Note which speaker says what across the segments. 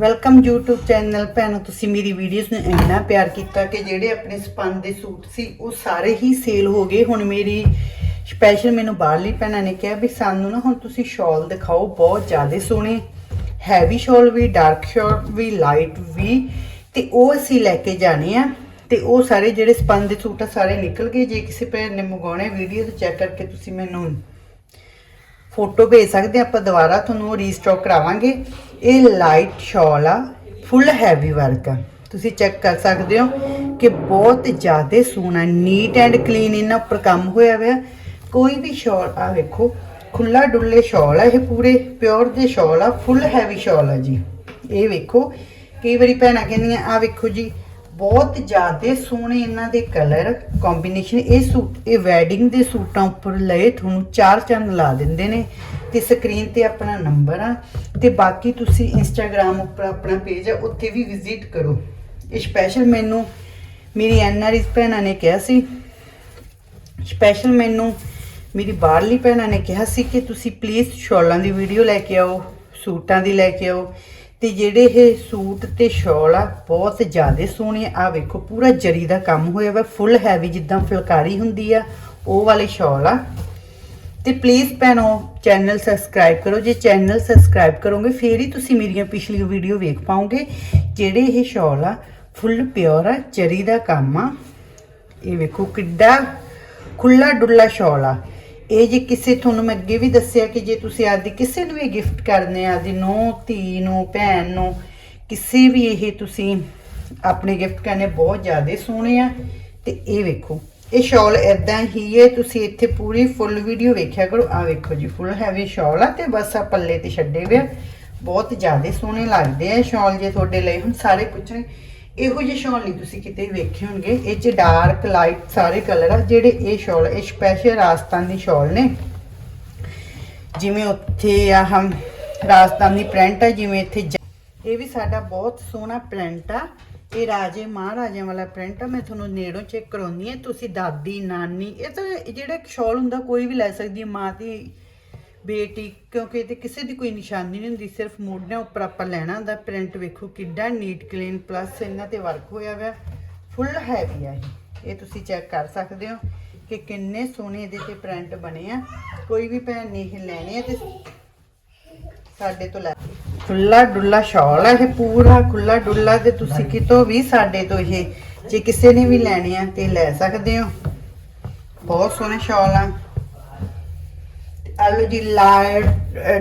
Speaker 1: Welcome YouTube channel ਭੈਣੋ, ਤੁਸੀਂ ਮੇਰੀ videos ਨੂੰ ਇੰਨਾ ਪਿਆਰ ਕੀਤਾ ਕਿ ਜਿਹੜੇ ਆਪਣੇ ਸਪਨ ਦੇ ਸੂਟ ਸੀ, ਉਹ ਸਾਰੇ ਹੀ ਸੇਲ ਹੋ ਗਏ। ਹੁਣ ਮੇਰੀ ਸਪੈਸ਼ਲ ਮੈਨੂੰ ਬਾਹਰਲੀ ਭੈਣਾਂ ਨੇ ਕਿਹਾ ਵੀ ਸਾਨੂੰ ਨਾ ਹੁਣ ਤੁਸੀਂ ਸ਼ਾਲ ਦਿਖਾਓ, ਬਹੁਤ ਜ਼ਿਆਦਾ ਸੋਹਣੇ। ਹੈਵੀ ਸ਼ਾਲ ਵੀ ਡਾਰਕ ਸ਼ਾਲ ਵੀ ਲਾਈਟ ਵੀ। ਤੇ ਉਹ ਅਸੀਂ ਲੈ ਕੇ ਜਾਣੇ ਆ। ਤੇ ਉਹ ਸਾਰੇ ਜਿਹੜੇ ਸਪਨ ਦੇ ਸੂਟ ਆ, ਸਾਰੇ ਨਿਕਲ ਗਏ। ਜੇ ਕਿਸੇ ਭੈਣ ਨੇ ਮੰਗਾਉਣੇ ਵੀਡੀਓ ਤੇ ਚੈੱਕ ਕਰਕੇ ਤੁਸੀਂ ਮੈਨੂੰ ਫੋਟੋ ਭੇਜ ਸਕਦੇ ਆ, ਆਪਾਂ ਦੁਬਾਰਾ ਤੁਹਾਨੂੰ ਰੀਸਟਾਕ ਕਰਾਵਾਂਗੇ। ਇਹ ਲਾਈਟ ਸ਼ਾਲ ਆ ਫੁੱਲ ਹੈਵੀ ਵਰਕ ਆ। ਤੁਸੀਂ ਚੈੱਕ ਕਰ ਸਕਦੇ ਹੋ ਕਿ ਬਹੁਤ ਜ਼ਿਆਦਾ ਸੋਹਣਾ ਨੀਟ ਐਂਡ ਕਲੀਨ ਇਹਨਾਂ ਉੱਪਰ ਕੰਮ ਹੋਇਆ ਹੋਇਆ। ਕੋਈ ਵੀ ਸ਼ਾਲ ਆ ਵੇਖੋ ਖੁੱਲਾ ਡੁੱਲੇ ਸ਼ਾਲ ਆ ਇਹ ਪੂਰੇ ਪਿਓਰ ਦੇ ਸ਼ਾਲ ਆ ਫੁੱਲ ਹੈਵੀ ਸ਼ਾਲ ਆ ਜੀ। ਇਹ ਵੇਖੋ ਕਈ ਵਾਰੀ ਭੈਣਾਂ ਕਹਿੰਦੀਆਂ ਆ ਵੇਖੋ ਜੀ ਬਹੁਤ ਜ਼ਿਆਦਾ ਸੋਹਣੇ ਇਹਨਾਂ ਦੇ ਕਲਰ ਕੰਬੀਨੇਸ਼ਨ ਇਹ ਸੂਟ, ਇਹ ਵੈਡਿੰਗ ਦੇ ਸੂਟਾਂ ਉੱਪਰ ਲਏ, ਤੁਹਾਨੂੰ ਚਾਰ ਚੰਨ ਲਾ ਦਿੰਦੇ ਨੇ। ਤੇ ਸਕਰੀਨ ਤੇ ਆਪਣਾ ਨੰਬਰ ਆ। ਤੇ ਬਾਕੀ ਤੁਸੀਂ ਇੰਸਟਾਗ੍ਰam ਉੱਪਰ ਆਪਣਾ ਪੇਜ ਆ, ਉੱਥੇ ਵੀ ਵਿਜ਼ਿਟ ਕਰੋ। ਇਹ ਸਪੈਸ਼ਲ ਮੈਨੂੰ ਮੇਰੀ ਐਨਆਰਐਸ ਭੈਣਾਂ ਨੇ ਕਿਹਾ ਸੀ। ਸਪੈਸ਼ਲ ਮੈਨੂੰ ਮੇਰੀ ਬਾਹਰਲੀ ਭੈਣਾਂ ਨੇ ਕਿਹਾ ਸੀ ਕਿ ਤੁਸੀਂ ਪਲੀਜ਼ ਸ਼ਾਲਾਂ ਦੀ ਵੀਡੀਓ ਲੈ ਕੇ ਆਓ, ਸੂਟਾਂ ਦੀ ਲੈ ਕੇ ਆਓ। ਤੇ ਜਿਹੜੇ ਇਹ ਸੂਟ ਤੇ ਸ਼ਾਲ ਆ, ਬਹੁਤ ਜ਼ਿਆਦਾ ਸੋਹਣੇ ਆ। ਵੇਖੋ, ਪੂਰਾ ਜਰੀ ਦਾ ਕੰਮ ਹੋਇਆ ਵਾ ਫੁੱਲ ਹੈਵੀ ਜਿੱਦਾਂ ਫੁਲਕਾਰੀ ਹੁੰਦੀ ਆ, ਉਹ ਵਾਲੇ ਸ਼ਾਲ ਆ। ਤੇ ਪਲੀਜ਼ ਭੈਣੋ ਚੈਨਲ ਸਬਸਕ੍ਰਾਈਬ ਕਰੋ। ਜੇ ਚੈਨਲ ਸਬਸਕ੍ਰਾਈਬ ਕਰੋਗੇ, ਫੇਰ ਹੀ ਤੁਸੀਂ ਮੇਰੀਆਂ ਪਿਛਲੀਆਂ ਵੀਡੀਓ ਵੇਖ ਪਾਓਗੇ। ਜਿਹੜੇ ਇਹ ਸ਼ਾਲ ਆ ਫੁੱਲ ਪਿਓਰ ਆ, ਜਰੀ ਦਾ ਕੰਮ ਆ। ਇਹ ਵੇਖੋ ਕਿੱਡਾ ਖੁੱਲਾ ਡੁੱਲਾ ਸ਼ਾਲ ਆ। ਇਹ ਜੇ ਕਿਸੇ, ਤੁਹਾਨੂੰ ਮੈਂ ਅੱਗੇ ਵੀ ਦੱਸਿਆ ਕਿ ਜੇ ਤੁਸੀਂ ਆਦੀ ਕਿਸੇ ਨੂੰ ਵੀ ਗਿਫਟ ਕਰਨੇ ਆ ਆਦੀ ਨੂੰ ਧੀ ਨੂੰ, ਭੈਣ ਨੂੰ, ਕਿਸੇ ਵੀ ਇਹ ਤੁਸੀਂ ਆਪਣੇ ਗਿਫਟ ਕਰਨੇ ਬਹੁਤ ਜ਼ਿਆਦਾ ਸੋਹਣੇ ਆ। ਤੇ ਇਹ ਵੇਖੋ, ਇਹ ਸ਼ਾਲ ਇਦਾਂ ਹੀ ਹੈ, ਤੁਸੀਂ ਇੱਥੇ ਪੂਰੀ ਫੁੱਲ ਵੀਡੀਓ ਵੇਖਿਆ ਕਰੋ। ਆ ਵੇਖੋ ਜੀ ਫੁੱਲ ਹੈਵੀ ਸ਼ਾਲ ਆ ਤੇ ਬਸ ਆ ਪੱਲੇ ਤੇ ਛੱਡੇ ਵੇ ਆ। ਬਹੁਤ ਜ਼ਿਆਦਾ ਸੋਹਣੇ ਲੱਗਦੇ ਆ ਸ਼ਾਲ ਜੇ ਤੁਹਾਡੇ ਲਈ। ਹੁਣ ਸਾਰੇ ਪੁੱਛਣ ਇਹੋ ਜਿਹੇ ਸ਼ਾਲ ਨਹੀਂ ਤੁਸੀਂ ਕਿਤੇ ਵੇਖੇ ਹੋਣਗੇ। ਇਹ ਚ ਡਾਰਕ ਲਾਈਟ ਸਾਰੇ ਕਲਰ ਆ, ਜਿਹੜੇ ਇਹ ਸ਼ਾਲ, ਇਹ ਸਪੈਸ਼ਲ ਰਾਜਸਥਾਨ ਦੀ ਸ਼ਾਲ ਨੇ। ਜਿਵੇਂ ਉੱਥੇ ਆ ਹਮ ਰਾਜਸਥਾਨੀ ਪ੍ਰਿੰਟ ਆ, ਜਿਵੇਂ ਇੱਥੇ ਇਹ ਵੀ ਸਾਡਾ ਬਹੁਤ ਸੋਹਣਾ ਪ੍ਰਿੰਟ ਆ। ਇਹ ਰਾਜੇ ਮਹਾਰਾਜਿਆਂ ਵਾਲਾ ਪ੍ਰਿੰਟ ਆ, ਮੈਂ ਤੁਹਾਨੂੰ ਨੇੜੋਂ ਚੈੱਕ ਕਰਾਉਂਦੀ ਆ ਤੁਸੀਂ ਦਾਦੀ, ਨਾਨੀ, ਇਹ ਤਾਂ ਜਿਹੜਾ ਸ਼ਾਲ ਹੁੰਦਾ, ਕੋਈ ਵੀ ਲੈ ਸਕਦੀ ਹੈ, ਮਾਂ ਦੀ ਬੇਟੀ, ਕਿਉਂਕਿ ਇਹਦੇ ਕਿਸੇ ਦੀ ਕੋਈ ਨਿਸ਼ਾਨੀ ਨਹੀਂ ਹੁੰਦੀ, ਸਿਰਫ ਮੋਢਿਆਂ ਉੱਪਰ ਆਪਾਂ ਲੈਣਾ ਹੁੰਦਾ ਪ੍ਰਿੰਟ ਵੇਖੋ ਕਿੱਡਾ ਨੀਟ ਕਲੀਨ ਪਲੱਸ ਇਹਨਾਂ ਤੇ ਵਰਕ ਹੋਇਆ ਹੋਇਆ ਫੁੱਲ ਹੈਵੀ ਆ ਇਹ। ਤੁਸੀਂ ਚੈੱਕ ਕਰ ਸਕਦੇ ਹੋ ਕਿ ਕਿੰਨੇ ਸੋਹਣੇ ਇਹਦੇ ਤੇ ਪ੍ਰਿੰਟ ਬਣੇ ਆ। ਕੋਈ ਵੀ ਭੈਣ ਨੇ ਇਹ ਲੈਣੇ ਆ ਤੇ ਸਾਡੇ ਤੋਂ ਲੈ ਖੁੱਲਾ ਡੁੱਲਾ ਸ਼ਾਲ ਆ ਇਹ ਪੂਰਾ ਖੁੱਲਾ ਡੁੱਲਾ ਤੇ ਤੁਸੀਂ ਕਿਤੋਂ ਵੀ ਸਾਡੇ ਤੋਂ ਇਹ, ਜੇ ਕਿਸੇ ਨੇ ਵੀ ਲੈਣੇ ਆ ਤੇ ਲੈ ਸਕਦੇ ਹੋ। ਬਹੁਤ ਸੋਹਣੇ ਸ਼ਾਲ ਆ। ਆਲੂ ਜੀ ਲਾਈਟ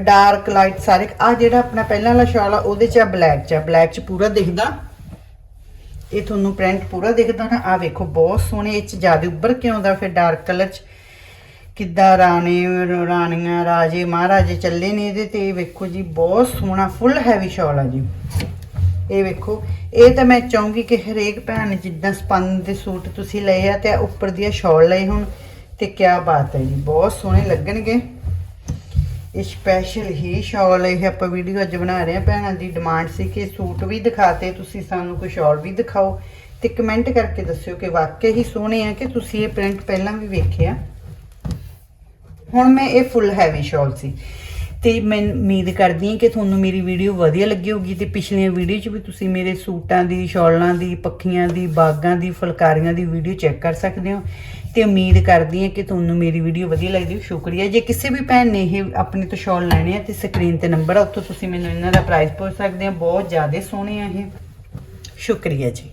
Speaker 1: ਡਾਰਕ ਲਾਈਟ ਸਾਰੇ। ਆ ਜਿਹੜਾ ਆਪਣਾ ਪਹਿਲਾਂ ਵਾਲਾ ਸ਼ਾਲ ਆ, ਉਹਦੇ ਚ ਆ ਬਲੈਕ ਚ ਆ। ਬਲੈਕ ਚ ਪੂਰਾ ਦਿਖਦਾ। ਇਹ ਤੁਹਾਨੂੰ ਪ੍ਰਿੰਟ ਪੂਰਾ ਦਿਖਦਾ ਨਾ। ਆ ਵੇਖੋ, ਬਹੁਤ ਸੋਹਣੇ। ਇਹ ਚ ਜ਼ਿਆਦਾ ਉੱਭਰ ਕੇ ਆਉਂਦਾ, ਫਿਰ ਡਾਰਕ ਕਲਰ ਚ। ਕਿੱਦਾਂ ਰਾਣੇ, ਰਾਣੀਆਂ, ਰਾਜੇ, ਮਹਾਰਾਜੇ ਚੱਲੇ ਨੇ ਇਹਦੇ ਤੇ। ਇਹ ਵੇਖੋ ਜੀ, ਬਹੁਤ ਸੋਹਣਾ ਫੁੱਲ ਹੈਵੀ ਸ਼ਾਲ ਆ ਜੀ। ਇਹ ਵੇਖੋ, ਇਹ ਤਾਂ ਮੈਂ ਚਾਹੂੰਗੀ ਕਿ ਹਰੇਕ ਭੈਣ ਜਿੱਦਾਂ ਸਪੰਨ ਦੇ ਸੂਟ ਤੁਸੀਂ ਲਏ ਆ ਤੇ ਉੱਪਰ ਦੀਆਂ ਸ਼ਾਲ ਲਏ ਹੁਣ, ਤੇ ਕਿਆ ਬਾਤ ਹੈ ਜੀ, ਬਹੁਤ ਸੋਹਣੇ ਲੱਗਣਗੇ। ਇਹ ਸਪੈਸ਼ਲ ਹੀ ਸ਼ਾਲ ਇਹ ਆਪਾਂ ਵੀਡੀਓ ਅੱਜ ਬਣਾ ਰਹੇ ਆ ਭੈਣਾਂ ਦੀ ਡਿਮਾਂਡ ਸੀ ਕਿ ਸੂਟ ਵੀ ਦਿਖਾਤੇ, ਤੁਸੀਂ ਸਾਨੂੰ ਕੋਈ ਸ਼ਾਲ ਵੀ ਦਿਖਾਓ। ਤੇ ਕਮੈਂਟ ਕਰਕੇ ਦੱਸਿਓ ਕਿ ਵਾਕਈ ਹੀ ਸੋਹਣੇ ਆ ਕਿ ਤੁਸੀਂ ਇਹ ਪ੍ਰਿੰਟ ਪਹਿਲਾਂ ਵੀ ਵੇਖਿਆ ਹੁਣ ਮੈਂ ਇਹ ਫੁੱਲ ਹੈਵੀ ਸ਼ਾਲ ਸੀ। ਤੇ ਮੈਂ ਉਮੀਦ ਕਰਦੀ ਹਾਂ ਕਿ ਤੁਹਾਨੂੰ ਮੇਰੀ ਵੀਡੀਓ ਵਧੀਆ ਲੱਗੀ ਹੋਗੀ ਤੇ ਪਿਛਲੀਆਂ ਵੀਡੀਓ 'ਚ ਵੀ ਤੁਸੀਂ ਮੇਰੇ ਸੂਟਾਂ ਦੀ, ਸ਼ਾਲਾਂ ਦੀ, ਪੱਖੀਆਂ ਦੀ, ਬਾਗਾਂ ਦੀ, ਫੁਲਕਾਰੀਆਂ ਦੀ ਵੀਡੀਓ ਚੈੱਕ ਕਰ ਸਕਦੇ ਹੋ। ਤੇ ਉਮੀਦ ਕਰਦੀ ਹਾਂ ਕਿ ਤੁਹਾਨੂੰ ਮੇਰੀ ਵੀਡੀਓ ਵਧੀਆ ਲੱਗਦੀ ਹੋ ਸ਼ੁਕਰੀਆ। ਜੇ ਕਿਸੇ ਵੀ ਭੈਣ ਨੇ ਇਹ ਆਪਣੇ ਤੋਂ ਸ਼ਾਲ ਲੈਣੇ ਆ ਤੇ ਸਕਰੀਨ ਤੇ ਨੰਬਰ ਆ, ਉੱਥੋਂ ਤੁਸੀਂ ਮੈਨੂੰ ਇਹਨਾਂ ਦਾ ਪ੍ਰਾਈਸ ਪੁੱਛ ਸਕਦੇ ਆ ਬਹੁਤ ਜ਼ਿਆਦਾ ਸੋਹਣੇ ਆ ਇਹ। ਸ਼ੁਕਰੀਆ ਜੀ।